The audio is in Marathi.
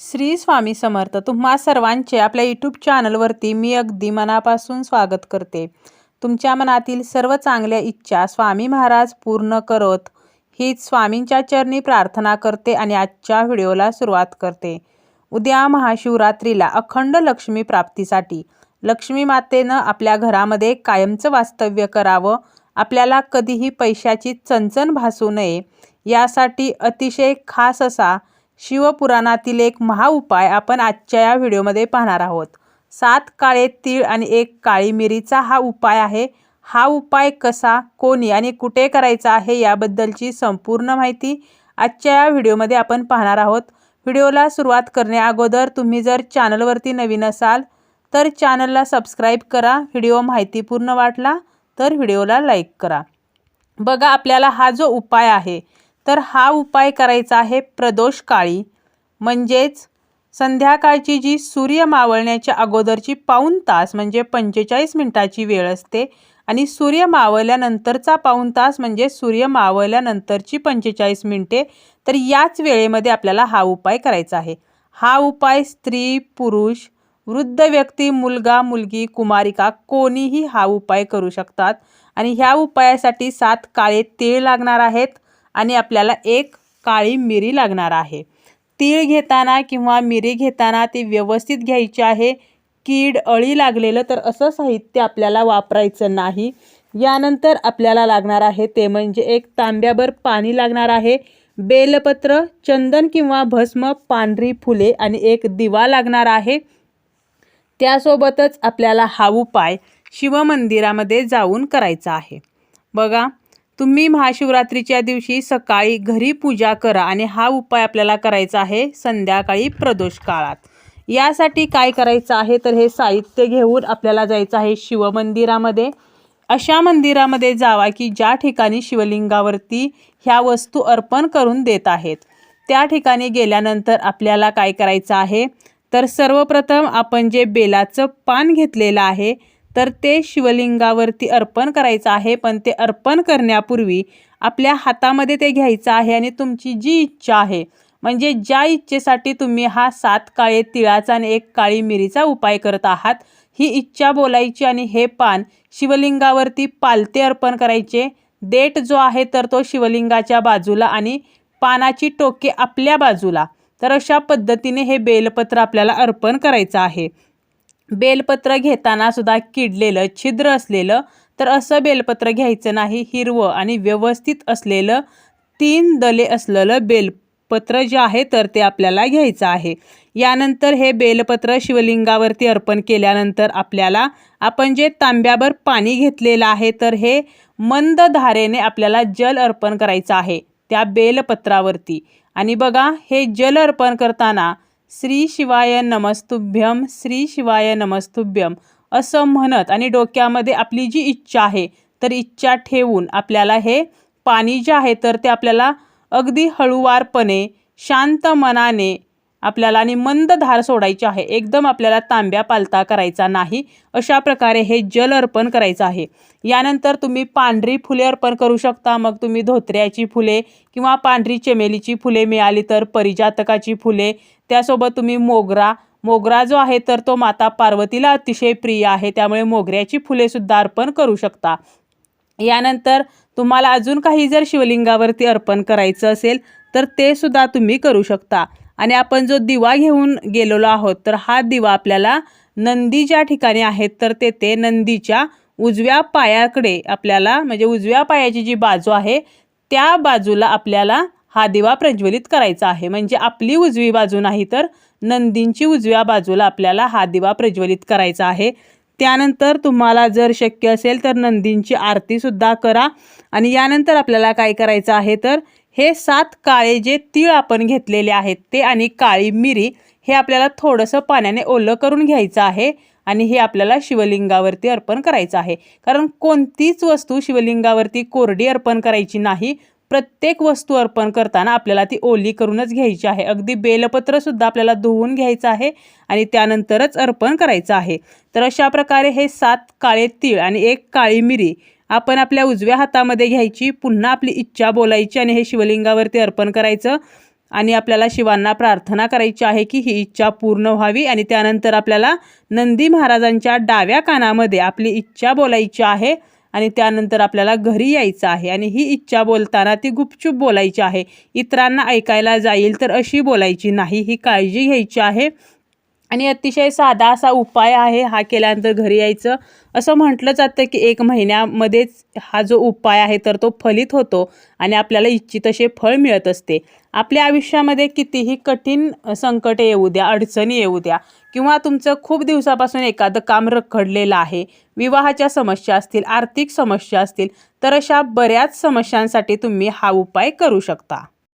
श्री स्वामी समर्थ तुम्हा सर्वांचे आपल्या यूट्यूब चॅनलवरती मी अगदी मनापासून स्वागत करते. तुमच्या मनातील सर्व चांगल्या इच्छा स्वामी महाराज पूर्ण करत हीच स्वामींच्या चरणी प्रार्थना करते आणि आजच्या व्हिडिओला सुरुवात करते. उद्या महाशिवरात्रीला अखंड लक्ष्मी प्राप्तीसाठी लक्ष्मी मातेनं आपल्या घरामध्ये कायमचं वास्तव्य करावं आपल्याला कधीही पैशाची चणचण भासू नये यासाठी अतिशय खास असा शिवपुराणातील एक महाउपाय आपण आजच्या या व्हिडिओमध्ये पाहणार आहोत. सात काळे तीळ आणि एक काळी मिरीचा हा उपाय आहे. हा उपाय कसा कोणी आणि कुठे करायचा आहे याबद्दलची संपूर्ण माहिती आजच्या या व्हिडिओमध्ये आपण पाहणार आहोत. व्हिडिओला सुरुवात करण्याअगोदर तुम्ही जर चॅनलवरती नवीन असाल तर चॅनलला सबस्क्राईब करा व्हिडिओ माहितीपूर्ण वाटला तर व्हिडिओला लाईक करा. बघा आपल्याला हा जो उपाय आहे तर हा उपाय करायचा आहे प्रदोष काळी. म्हणजेच संध्याकाळची जी सूर्य मावळण्याच्या अगोदरची पाऊण तास म्हणजे पंचेचाळीस मिनिटाची वेळ असते आणि सूर्य मावळल्यानंतरचा पाऊण तास म्हणजे सूर्य मावळल्यानंतरची पंचेचाळीस मिनिटे तर याच वेळेमध्ये आपल्याला हा उपाय करायचा आहे. हा उपाय स्त्री पुरुष वृद्ध व्यक्ती मुलगा मुलगी कुमारिका कोणीही हा उपाय करू शकतात. आणि ह्या उपायासाठी सात काळे तीळ लागणार आहेत. आणि आपल्याला एक काळी मिरी लागणार आहे. तीळ घेताना किंवा मिरी घेताना ती व्यवस्थित घ्यायची आहे. कीड अळी लागलेलं तर असं साहित्य आपल्याला वापरायचं नाही. यानंतर आपल्याला लागणार आहे ते म्हणजे एक तांब्याभर पाणी लागणार आहे. बेलपत्र चंदन किंवा भस्म पांढरी फुले आणि एक दिवा लागणार आहे. त्यासोबतच आपल्याला हा उपाय शिवमंदिरामध्ये जाऊन करायचा आहे. बघा तुम्ही महाशिवरात्रीच्या दिवशी सकाळी घरी पूजा करा आणि हा उपाय आपल्याला करायचा आहे संध्याकाळी प्रदोष काळात. यासाठी काय करायचं आहे? तर हे साहित्य घेऊन आपल्याला जायचं आहे शिवमंदिरामध्ये. अशा मंदिरामध्ये जावा की ज्या ठिकाणी शिवलिंगावरती ह्या वस्तू अर्पण करून देत आहेत. त्या ठिकाणी गेल्यानंतर आपल्याला काय करायचं आहे? तर सर्वप्रथम आपण जे बेलाचं पान घेतलेलं आहे तर ते शिवलिंगावरती अर्पण करायचं आहे पण ते अर्पण करण्यापूर्वी आपल्या हातामध्ये ते घ्यायचं आहे आणि तुमची जी इच्छा आहे म्हणजे ज्या इच्छेसाठी तुम्ही हा सात काळे तिळाचा आणि एक काळी मिरीचा उपाय करत आहात ही इच्छा बोलायची आणि हे पान शिवलिंगावरती पालते अर्पण करायचे. देठ जो आहे तर तो शिवलिंगाच्या बाजूला आणि पानाची टोके आपल्या बाजूला. तर अशा पद्धतीने हे बेलपत्र आपल्याला अर्पण करायचं आहे. बेलपत्र घेताना सुद्धा किडलेलं छिद्र असलेलं तर असं बेलपत्र घ्यायचं नाही. हिरवं आणि व्यवस्थित असलेलं तीन दले असलेलं बेलपत्र जे आहे तर ते आपल्याला घ्यायचं आहे. यानंतर हे बेलपत्र शिवलिंगावरती अर्पण केल्यानंतर आपल्याला आपण जे तांब्याभर पाणी घेतलेलं आहे तर हे मंद धारेने आपल्याला जल अर्पण करायचं आहे त्या बेलपत्रावरती. आणि बघा हे जल अर्पण करताना श्री शिवाय नमस्तुभ्यम श्री शिवाय नमस्तुभ्यम असं म्हणत आणि डोक्यामध्ये आपली जी इच्छा आहे तर इच्छा ठेवून आपल्याला हे पाणी जे आहे तर ते आपल्याला अगदी हळूवारपणे शांत मनाने आपल्याला आणि मंद धार सोडायची आहे. एकदम आपल्याला तांब्या पालता करायचा नाही. अशा प्रकारे हे जल अर्पण करायचं आहे. यानंतर तुम्ही पांढरी फुले अर्पण करू शकता. मग तुम्ही धोत्र्याची फुले किंवा पांढरी चमेलीची फुले मिळाली तर परिजातकाची फुले. त्यासोबत तुम्ही मोगरा. मोगरा जो आहे तर तो माता पार्वतीला अतिशय प्रिय आहे. त्यामुळे मोगऱ्याची फुलेसुद्धा अर्पण करू शकता. यानंतर तुम्हाला अजून काही जर शिवलिंगावरती अर्पण करायचं असेल तर ते सुद्धा तुम्ही करू शकता. आणि आपण जो दिवा घेऊन गेलेलो आहोत तर हा दिवा आपल्याला नंदी ज्या ठिकाणी आहेत तर तेथे नंदीच्या उजव्या पायाकडे आपल्याला म्हणजे उजव्या पायाची जी बाजू आहे त्या बाजूला आपल्याला हा दिवा प्रज्वलित करायचा आहे. म्हणजे आपली उजवी बाजू नाही तर नंदींची उजव्या बाजूला आपल्याला हा दिवा प्रज्वलित करायचा आहे. त्यानंतर तुम्हाला जर शक्य असेल तर नंदींची आरतीसुद्धा करा. आणि यानंतर आपल्याला काय करायचं आहे तर हे सात काळे जे तीळ आपण घेतलेले आहेत ते आणि काळी मिरी हे आपल्याला थोडंसं पाण्याने ओलं करून घ्यायचं आहे आणि हे आपल्याला शिवलिंगावरती अर्पण करायचं आहे. कारण कोणतीच वस्तू शिवलिंगावरती कोरडी अर्पण करायची नाही. प्रत्येक वस्तू अर्पण करताना आपल्याला ती ओली करूनच घ्यायची आहे. अगदी बेलपत्रसुद्धा आपल्याला धुवून घ्यायचं आहे आणि त्यानंतरच अर्पण करायचं आहे. तर अशा प्रकारे हे सात काळे तीळ आणि एक काळी मिरी आपण आपल्या उजव्या हातामध्ये घ्यायची पुन्हा आपली इच्छा बोलायची आणि हे शिवलिंगावरती अर्पण करायचं. आणि आपल्याला शिवांना प्रार्थना करायची आहे की ही इच्छा पूर्ण व्हावी आणि त्यानंतर आपल्याला नंदी महाराजांच्या डाव्या कानामध्ये आपली इच्छा बोलायची आहे आणि त्यानंतर आपल्याला घरी यायचं आहे. आणि ही इच्छा बोलताना ती गुपचूप बोलायची आहे. इतरांना ऐकायला जाईल तर अशी बोलायची नाही. ही काळजी घ्यायची आहे. आणि अतिशय साधा असा उपाय आहे हा केल्यानंतर घरी यायचं. असं म्हटलं जातं की एक महिन्यामध्येच हा जो उपाय आहे तर तो फलित होतो आणि आपल्याला इच्छित असे फळ मिळत असते. आपल्या आयुष्यामध्ये कितीही कठीण संकटे येऊ द्या अडचणी येऊ द्या किंवा तुमचं खूप दिवसापासून एखादं काम रखडलेलं आहे विवाहाच्या समस्या असतील आर्थिक समस्या असतील तर अशा बऱ्याच समस्यांसाठी तुम्ही हा उपाय करू शकता.